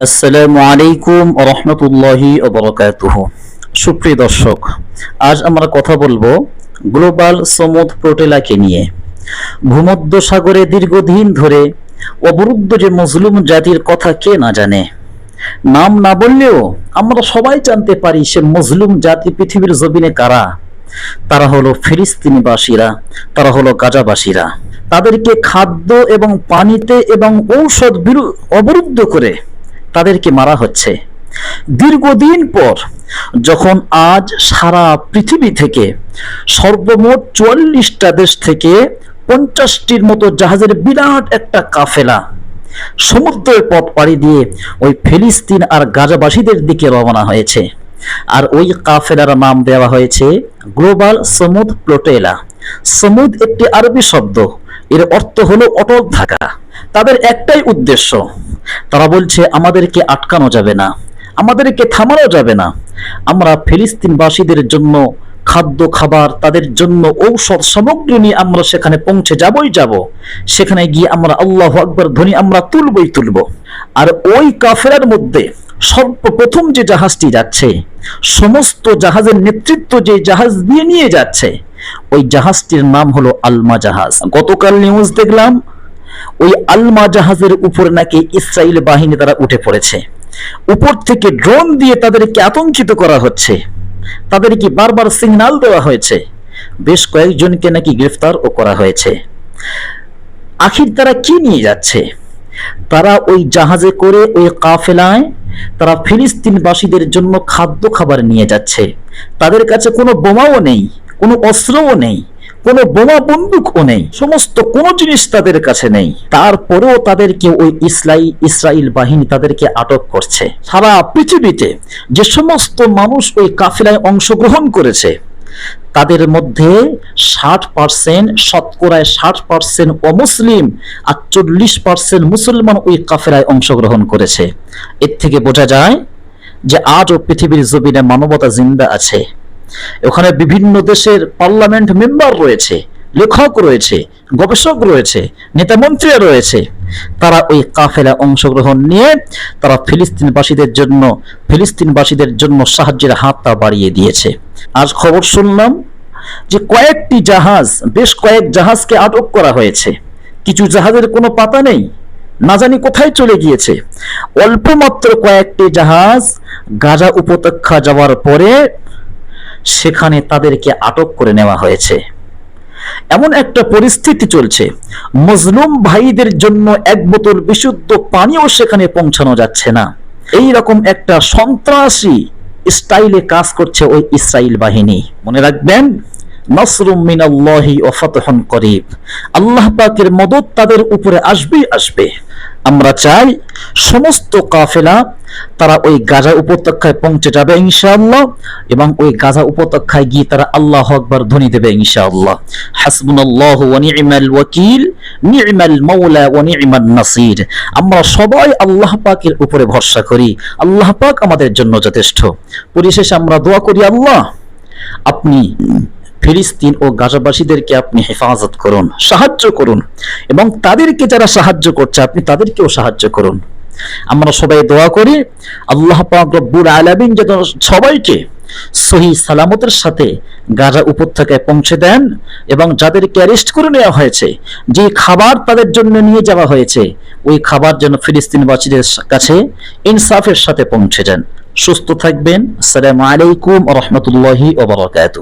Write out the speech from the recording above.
আসসালামু আলাইকুম রহমতুল্লাহি ওবরাকাতুহ সুপ্রিয় দর্শক, আজ আমরা কথা বলব গ্লোবাল সমুদ প্রোটেলাকে নিয়ে। ভূমধ্য সাগরে দীর্ঘদিন ধরে অবরুদ্ধ যে মজলুম জাতির কথা কে না জানে? নাম না বললেও আমরা সবাই জানতে পারি সে মজলুম জাতি পৃথিবীর জমিনে কারা? তারা হলো ফিলিস্তিনিবাসীরা, তারা হলো গাজাবাসীরা। তাদেরকে খাদ্য এবং পানিতে এবং ঔষধ বিরু- অবরুদ্ধ করে তাদেরকে মারা হচ্ছে। দীর্ঘদিন পর যখন আজ সারা পৃথিবী থেকে সর্বমোট চুয়াল্লিশটা দেশ থেকে পঞ্চাশটির মতো জাহাজের বিরাট একটা কাফেলা সমুদ্রের পথ পাড়ি দিয়ে ওই ফিলিস্তিন আর গাজাবাসীদের দিকে রওনা হয়েছে। আর ওই কাফেলার নাম দেওয়া হয়েছে গ্লোবাল সমুদ প্লোটেলা। সমুদ একটি আরবি শব্দ। এর অর্থ হলো অটল থাকা। তাদের একটাই উদ্দেশ্য। তারা বলছে, আমাদেরকে আটকানো যাবে না। আমাদেরকে থামানো যাবে না। আমরা ফিলিস্তিনবাসীদের জন্য খাদ্য, খাবার, তাদের জন্য ঔষধ সামগ্রী নিয়ে আমরা সেখানে পৌঁছে যাবই যাব। সেখানে গিয়ে আমরা আল্লাহ আকবর ধ্বনি আমরা তুলবই তুলব। আর ওই কাফেরার মধ্যে সর্বপ্রথম যে জাহাজটি যাচ্ছে, সমস্ত জাহাজের নেতৃত্ব যে জাহাজ দিয়ে নিয়ে যাচ্ছে, ওই জাহাজটির নাম হলো আলমা জাহাজ গতকাল নিউজ দেখলাম ওই আলমা জাহাজের উপর নাকি ইসরায়েল বাহিনী তারা উঠে পড়েছে। উপর থেকে ড্রোন দিয়ে তাদেরকে আতঙ্কিত করা হচ্ছে। তাদেরকে বারবার সিগনাল দেওয়া হয়েছে। বেশ কয়েকজনকে নাকি গ্রেফতারও করা হয়েছে। আখির, তারা কি নিয়ে যাচ্ছে? তারা ওই জাহাজে করে ওই কাফেলায় তারা ফিলিস্তিনবাসীদের জন্য খাদ্য খাবার নিয়ে যাচ্ছে। তাদের কাছে কোনো বোমাও নেই, কোনো অস্ত্রও নেই। কোনো বোমা বন্দুকও নেই, সমস্ত কোনো জিনিস তাদের কাছে নেই। তারপরেও তাদেরকে ওই ইসলাই ইসরায়েল বাহিনী তাদেরকে আটক করছে। সারা পৃথিবীতে যে সমস্ত মানুষ ওই কাফেলায় অংশগ্রহণ করেছে, তাদের মধ্যে ষাট পার্সেন্ট শতকরায় ষাট পার্সেন্ট অমুসলিম আর চল্লিশ পার্সেন্ট মুসলমান ওই কাফেরায় অংশগ্রহণ করেছে। এর থেকে বোঝা যায় যে আজও পৃথিবীর জমিনে মানবতা জিন্দা আছে। ওখানে বিভিন্ন দেশের পার্লামেন্ট মেম্বার রয়েছে, লেখক রয়েছে, গবেষক রয়েছে নেতামন্ত্রীরা রয়েছে। তারা ওই কাফেলা অংশগ্রহণ নিয়ে তারা ফিলিস্তিনবাসীদের জন্য ফিলিস্তিনবাসীদের জন্য সাহায্যের হাতটা বাড়িয়ে দিয়েছে। আজ খবর শুনলাম যে কয়েকটি জাহাজ, বেশ কয়েক জাহাজকে আটক করা হয়েছে। কিছু জাহাজের কোনো পাতা নেই, না জানি কোথায় চলে গিয়েছে। অল্প মাত্র কয়েকটি জাহাজ গাজা উপত্যকা যাওয়ার পরে সেখানে তাদেরকে আটক করে নেওয়া হয়েছে। এমন একটা পরিস্থিতি চলছে। মজলুম ভাইদের জন্য এক বোতল বিশুদ্ধ পানিও সেখানে পৌঁছানো যাচ্ছে না। এই রকম একটা সন্ত্রাসী স্টাইলে কাজ করছে ওই ইসরায়েল বাহিনী। মনে রাখবেন, নসরুম মিনাল্লাহি ও ফতহন করিব। আল্লাহ পাকের মদত তাদের উপরে আসবেই আসবে। আমরা চাই সমস্ত কাফেলা তারা ওই গাজা উপত্যকায় পৌঁছে যাবে ইনশাআল্লাহ এবং ওই গাজা উপত্যকায় গিয়ে তারা আল্লাহ আকবার ধ্বনি দেবে ইনশাআল্লাহ। হাসবুনাল্লাহু ওয়া নি'মাল ওয়াকিল, নি'মাল মাওলা ওয়া নি'মান নাসির। আমরা সবাই আল্লাহ পাকের উপরে ভরসা করি। আল্লাহ পাক আমাদের জন্য যথেষ্ট। পরিশেষে আমরা দোয়া করি, আল্লাহ, আপনি ফিলিস্তিন ও গাজাবাসীদেরকে আপনি হেফাজত করুন, সাহায্য করুন এবং তাদেরকে যারা সাহায্য করছে, আপনি তাদেরকেও সাহায্য করুন। আমরা সবাই দোয়া করি, আল্লাহ পাক রব্বুল আলামিন যেন সবাইকে সহি সালামতের সাথে গাজা উপত্যকায় পৌঁছে দেন এবং যাদেরকে অ্যারেস্ট করে নেওয়া হয়েছে, যে খাবার তাদের জন্য নিয়ে যাওয়া হয়েছে, ওই খাবার যেন ফিলিস্তিনবাসীদের কাছে ইনসাফের সাথে পৌঁছে যান। সুস্থ থাকবেন। আসসালামু আলাইকুম রহমতুল্লাহি ওবরাকাতুহ